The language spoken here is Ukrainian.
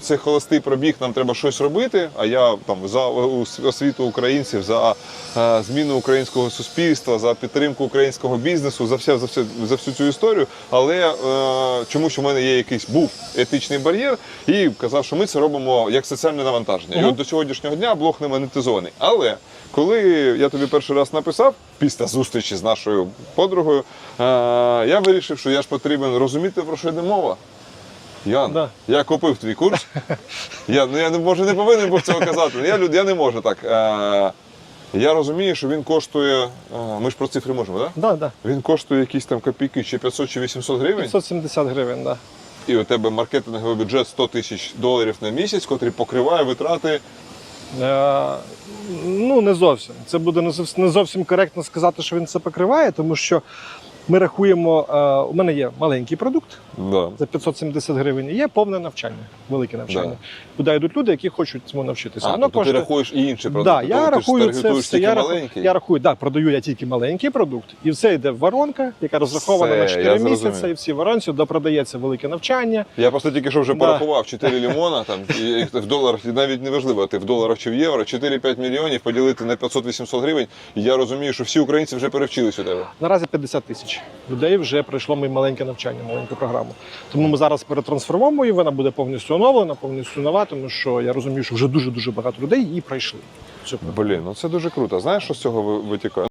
це холостий пробіг, нам треба щось робити. А я там за освіту українців, за е, зміну українського суспільства, за підтримку українського бізнесу, за все, за все, за всю цю історію. Але е, чому що в мене є якийсь був етичний бар'єр, і казав, що ми це робимо як соціальне навантаження. І от до сьогоднішнього дня блог не монетизований. Але коли я тобі перший раз написав, після зустрічі з нашою подругою, е, я вирішив, що я ж потрібен розуміти, про що йде мова. Ян, Да. я купив твій курс. Я, ну, я не, може не повинен був цього казати. але Я, люд- я не можу так. Е, я розумію, що він коштує. е, ми ж про цифри можемо, так? Да, да. Він коштує якісь там копійки, чи 500 чи 800 гривень. 570 гривень, да. І у тебе маркетинговий бюджет 100 тисяч доларів на місяць, котрий покриває витрати. Е, ну, не зовсім. Це буде не зовсім коректно сказати, що він це покриває, тому що ми рахуємо, е, у мене є маленький продукт Да. за 570 гривень, і є повне навчання, велике навчання. Куди йдуть люди, які хочуть цьому навчитися. А, Воно тобто ти рахуєш і інші продукти. Да, я Тобто рахую це все. Я рахую, я рахую, да, продаю я тільки маленький продукт, і все йде в воронка, яка розрахована Все, на я 4 місяці, зрозумів. і всі воронці допродається велике навчання. Я просто тільки що вже Да. порахував 4 лімона, там і і в доларах, і навіть не важливо, ти в доларах чи в євро, 4-5 мільйонів поділити на 500-800 гривень. І я розумію, що всі українці вже перевчились у тебе. Наразі 50 тисяч людей вже пройшло моє маленьке навчання, маленьку програму. Тому ми зараз перетрансформуємо її, вона буде повністю оновлена, повністю нова, тому що я розумію, що вже дуже дуже багато людей її пройшли. Блін, ну це дуже круто. Знаєш, що з цього витікає?